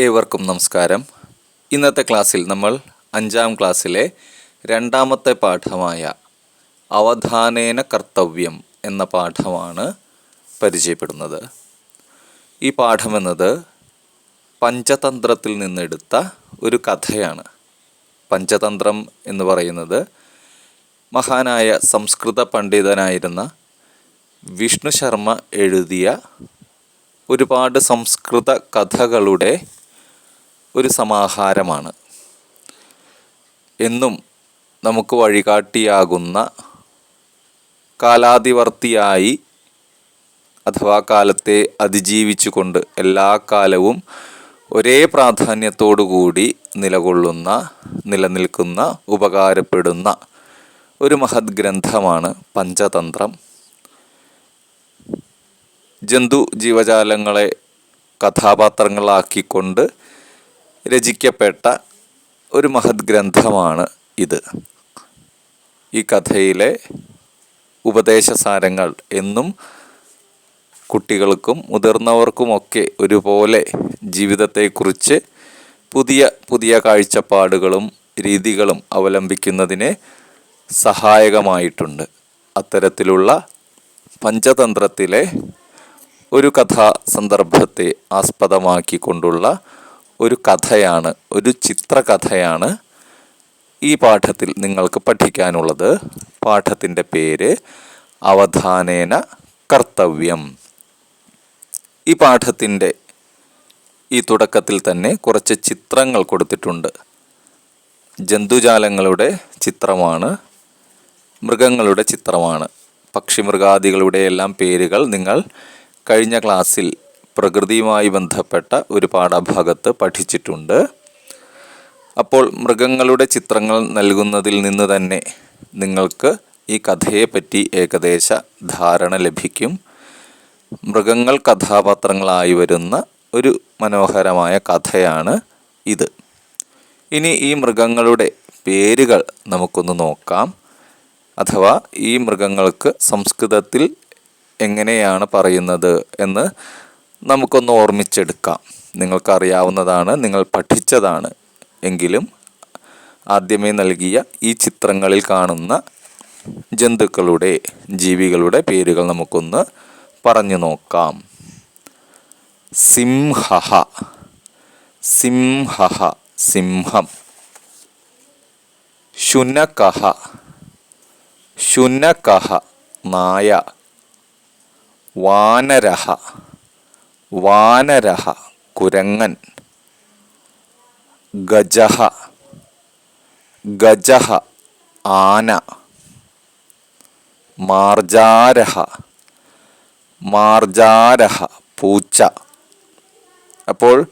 ഏവർക്കും നമസ്കാരം. ഇന്നത്തെ ക്ലാസ്സിൽ നമ്മൾ അഞ്ചാം ക്ലാസ്സിലെ രണ്ടാമത്തെ പാഠമായ അവധാനേന കർത്തവ്യം എന്ന പാഠമാണ് പരിചയപ്പെടുന്നത്. ഈ പാഠമെന്നത് പഞ്ചതന്ത്രത്തിൽ നിന്നെടുത്ത ഒരു കഥയാണ്. പഞ്ചതന്ത്രം എന്ന് പറയുന്നത് മഹാനായ സംസ്കൃത പണ്ഡിതനായിരുന്ന വിഷ്ണു ശർമ്മ എഴുതിയ ഒരുപാട് സംസ്കൃത കഥകളുടെ ഒരു സമാഹാരമാണ്. എന്നും നമുക്ക് വഴികാട്ടിയാകുന്ന കാലാതിവർത്തിയായി അഥവാ കാലത്തെ അതിജീവിച്ചുകൊണ്ട് എല്ലാ കാലവും ഒരേ പ്രാധാന്യത്തോടുകൂടി നിലകൊള്ളുന്ന നിലനിൽക്കുന്ന ഉപകാരപ്പെടുന്ന ഒരു മഹത് ഗ്രന്ഥമാണ് പഞ്ചതന്ത്രം. ജന്തു ജീവജാലങ്ങളെ കഥാപാത്രങ്ങളാക്കിക്കൊണ്ട് രചിക്കപ്പെട്ട ഒരു മഹത് ഗ്രന്ഥമാണ് ഇത്. ഈ കഥയിലെ ഉപദേശസാരങ്ങൾ എന്നും കുട്ടികൾക്കും മുതിർന്നവർക്കുമൊക്കെ ഒരുപോലെ ജീവിതത്തെക്കുറിച്ച് പുതിയ പുതിയ കാഴ്ചപ്പാടുകളും രീതികളും അവലംബിക്കുന്നതിന് സഹായകമായിട്ടുണ്ട്. അത്തരത്തിലുള്ള പഞ്ചതന്ത്രത്തിലെ ഒരു കഥാ സന്ദർഭത്തെ ആസ്പദമാക്കിക്കൊണ്ടുള്ള ഒരു കഥയാണ് ഒരു ചിത്രകഥയാണ് ഈ പാഠത്തിൽ നിങ്ങൾക്ക് പഠിക്കാനുള്ളത്. പാഠത്തിന്റെ പേര് അവധാനേന കർത്തവ്യം. ഈ പാഠത്തിന്റെ ഈ തുടക്കത്തിൽ തന്നെ കുറച്ച് ചിത്രങ്ങൾ കൊടുത്തിട്ടുണ്ട്. ജന്തുജാലങ്ങളുടെ ചിത്രമാണ് മൃഗങ്ങളുടെ ചിത്രമാണ്. പക്ഷിമൃഗാദികളുടെ എല്ലാം പേരുകൾ നിങ്ങൾ കഴിഞ്ഞ ക്ലാസ്സിൽ പ്രകൃതിയുമായി ബന്ധപ്പെട്ട ഒരു പാഠഭാഗത്ത് പഠിച്ചിട്ടുണ്ട്. അപ്പോൾ മൃഗങ്ങളുടെ ചിത്രങ്ങൾ നൽകുന്നതിൽ നിന്ന് തന്നെ നിങ്ങൾക്ക് ഈ കഥയെപ്പറ്റി ഏകദേശ ധാരണ ലഭിക്കും. മൃഗങ്ങൾ കഥാപാത്രങ്ങളായി വരുന്ന ഒരു മനോഹരമായ കഥയാണ് ഇത്. ഇനി ഈ മൃഗങ്ങളുടെ പേരുകൾ നമുക്കൊന്ന് നോക്കാം. അഥവാ ഈ മൃഗങ്ങൾക്ക് സംസ്കൃതത്തിൽ എങ്ങനെയാണ് പറയുന്നത് എന്ന് നമുക്കൊന്ന് ഓർമ്മിച്ചെടുക്കാം. നിങ്ങൾക്കറിയാവുന്നതാണ് നിങ്ങൾ പഠിച്ചതാണ്. എങ്കിലും ആദ്യമേ നൽകിയ ഈ ചിത്രങ്ങളിൽ കാണുന്ന ജന്തുക്കളുടെ ജീവികളുടെ പേരുകൾ നമുക്കൊന്ന് പറഞ്ഞു നോക്കാം. സിംഹ സിംഹ സിംഹം. ശുനകഹ. ശുനകഹ. നായ. വാനരഹ. വാനരഹ കുരങ്ങൻ. ഗജഹ ഗജഹ ആന. മാർജാരഹ മാർജാരഹ പൂച്ച. അപ്പോൾ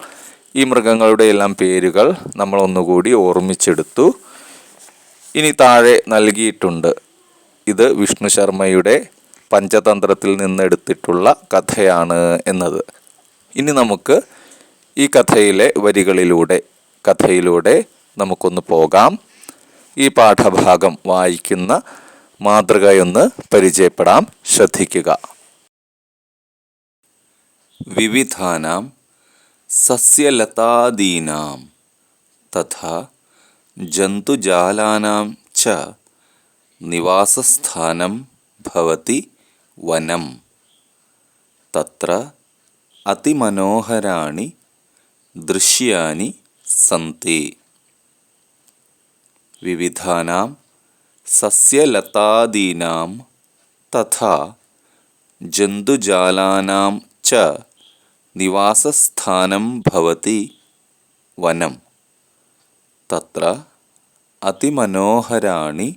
ഈ മൃഗങ്ങളുടെ എല്ലാം പേരുകൾ നമ്മൾ ഒന്നുകൂടി ഓർമ്മിച്ചെടുത്തു. ഇനി താഴെ നൽകിയിട്ടുണ്ട്. ഇത് വിഷ്ണു ശർമ്മയുടെ പഞ്ചതന്ത്രത്തിൽ നിന്നെടുത്തിട്ടുള്ള കഥയാണ് എന്നത്. ഇനി നമുക്ക് ഈ കഥയിലെ വരികളിലൂടെ കഥയിലൂടെ നമുക്കൊന്ന് പോകാം. ഈ പാഠഭാഗം വായിക്കുന്ന മാതൃകയൊന്ന് പരിചയപ്പെടാം. ശ്രദ്ധിക്കുക. വിവിധാനാം സസ്യലതാദീനാം തഥാ ജന്തുജാലാനാം ച നിവാസസ്ഥാനം ഭവതി വനം. തത്ര അതിമനോഹരാണി ദൃശ്യാനി സന്തി. വിവിധാനാം സസ്യലതാദീനാം തഥാ ജന്തുജാലാനാം ച നിവാസസ്ഥാനം ഭവതി വനം. തത്ര അതിമനോഹരാണി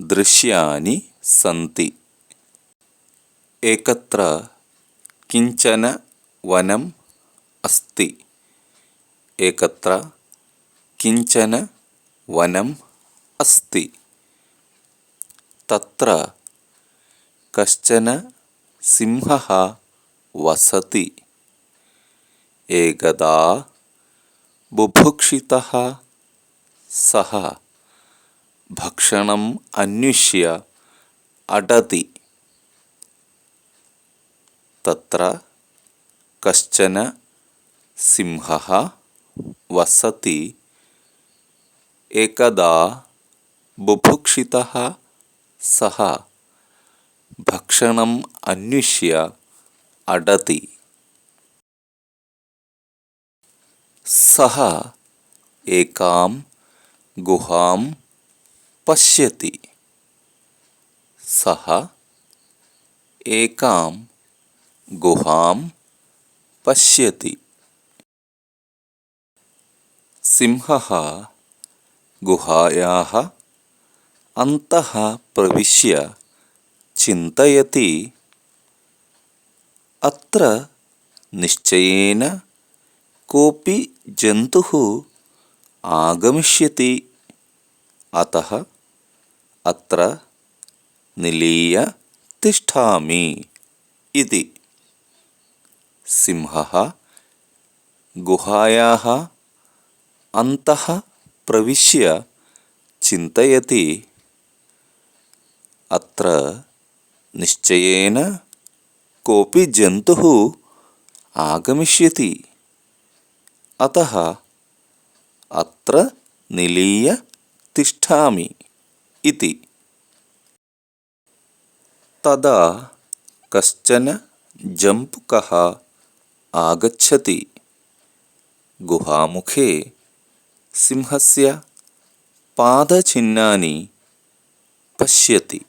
ദൃശ്യാനി സന്തി. ഏകത്ര കിഞ്ചന वनम् अस्ति एकत्र किञ्चन वनम् अस्ति तत्र कश्चन सिंहः वसति एकदा बुभुक्षितः सः भक्षणम् अन्विष्य अटति तत्र कश्चन सिंहः वसति। एकदा बुभुक्षितः सः भक्षणम् अन्विष्य अडति। सः एकां गुहां पश्यति। सः एकां गुहां പശ്യതി സിംഹः गुहायाः अन्तः प्रविश्य चिन्तयति अत्र निश्चयेन कोऽपि जन्तुः आगमिष्यति अतः अत्र निलीय तिष्ठामि इति सिंहः गुहायाः अन्तः प्रविश्य चिन्तयति अत्र निश्चयेन कोऽपि जन्तुः आगमिष्यति अतः अत्र निलीय तिष्ठामि इति तदा कश्चन जम्पुकः आगच्छति गुहामुखे सिंहस्य पादचिह्नानि पश्यति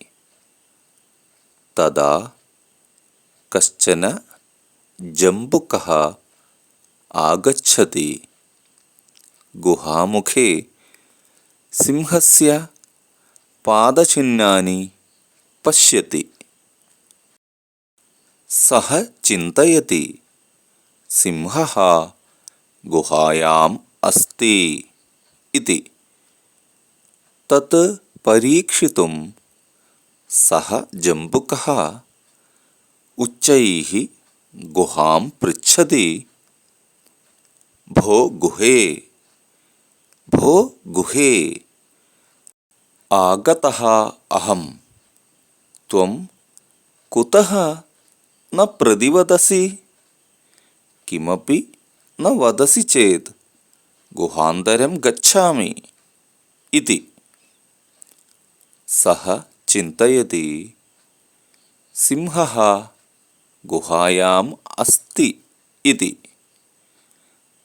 तदा कश्चन जम्बुकः आगच्छति गुहामुखे सिंहस्य पादचिह्नानि पश्यति सः चिन्तयति സിംഹ ഗുഹായാം അസ്തി ഇതി. തത് പരീക്ഷിതും സഹ ജംബുക ഉച്ചൈ ഗുഹാം പൃച്ഛതി. ഭോ ഗുഹേ ഭോ ഗുഹേ ആഗത അഹം. ത്വം കുതഹ ന പ്രതിവദസി. കിമപി ന വദസി ചേത്? ഗുഹാന്തരം ഗച്ഛാമി. ഇതി. സഹ ചിന്തയതി. സിംഹ ഗുഹായാം അസ്തി. ഇതി.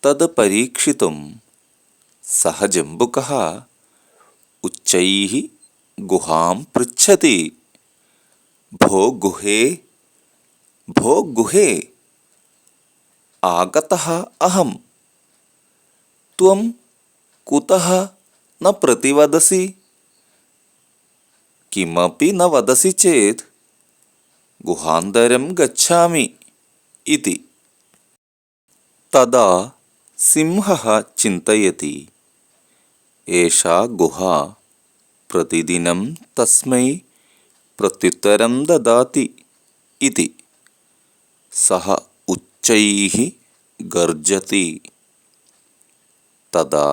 തത് പരീക്ഷിതും. സഹ ജംബുക ഉച്ചൈ ഗുഹാം പൃച്ഛതി. ഭോ ഗുഹേ ഭോ ഗുഹേ. आगतः अहं त्वं कुतः न प्रतिवदसि किमपि न वदसि चेत् गुहान्तरं गच्छामि इति तदा सिंहः चिन्तयति एषा गुहा प्रतिदिनं तस्मै प्रत्युत्तरं ददाति इति सः ഉച്ചൈഃ ഗർജതി തദാ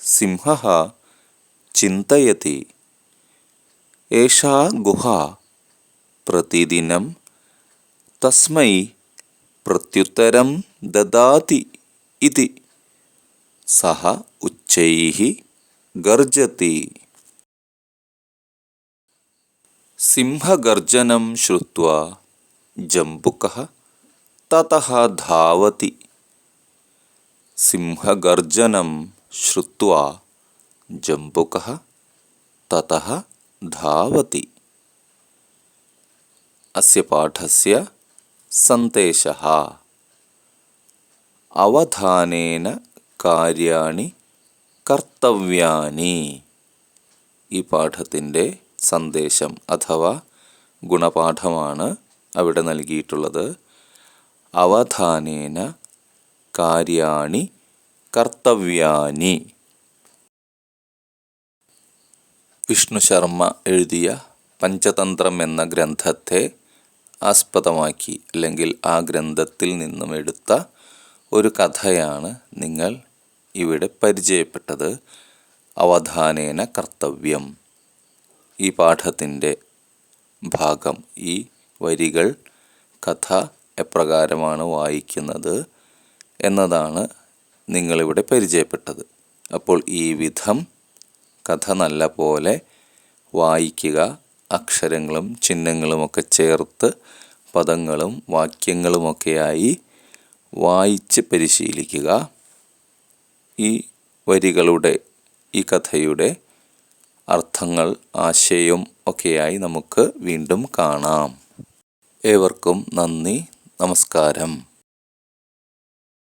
സിംഹ ചിന്തയതി ഏഷാ ഗുഹ പ്രതിദിനം തസ്മൈ പ്രത്യുത്തരം ദദാതി ഇതി സഹ ഉച്ചൈഃ ഗർജതി. സിംഹഗർജനം ശ്രുത്വാ ജംബുകः ततः धावति सिंहगर्जनं श्रुत्वा जम्बुकः ततः धावति अस्य पाठस्य सन्देशः അവധാനേന കാര്യാണി കർത്തവ്യാനി ഈ പാഠത്തിൻ്റെ സന്ദേശം അഥവാ ഗുണപാഠമാണ് അവിടെ നൽകിയിട്ടുള്ളത് അവധാനേന കാര്യാണി കർത്തവ്യാനി. വിഷ്ണു ശർമ്മ എഴുതിയ പഞ്ചതന്ത്രം എന്ന ഗ്രന്ഥത്തെ ആസ്പദമാക്കി അല്ലെങ്കിൽ ആ ഗ്രന്ഥത്തിൽ നിന്നും എടുത്ത ഒരു കഥയാണ് നിങ്ങൾ ഇവിടെ പരിചയപ്പെട്ടത്. അവധാനേന കർത്തവ്യം. ഈ പാഠത്തിന്റെ ഭാഗം ഈ വരികൾ കഥ എപ്രകാരമാണ് വായിക്കുന്നത് എന്നതാണ് നിങ്ങളിവിടെ പരിചയപ്പെട്ടത്. അപ്പോൾ ഈ വിധം കഥ നല്ല പോലെ വായിക്കുക അക്ഷരങ്ങളും ചിഹ്നങ്ങളുമൊക്കെ ചേർത്ത് പദങ്ങളും വാക്യങ്ങളുമൊക്കെയായി വായിച്ച് പരിശീലിക്കുക. ഈ വരികളുടെ ഈ കഥയുടെ അർത്ഥങ്ങൾ ആശയം ഒക്കെയായി നമുക്ക് വീണ്ടും കാണാം. ഏവർക്കും നന്ദി. നമസ്കാരം.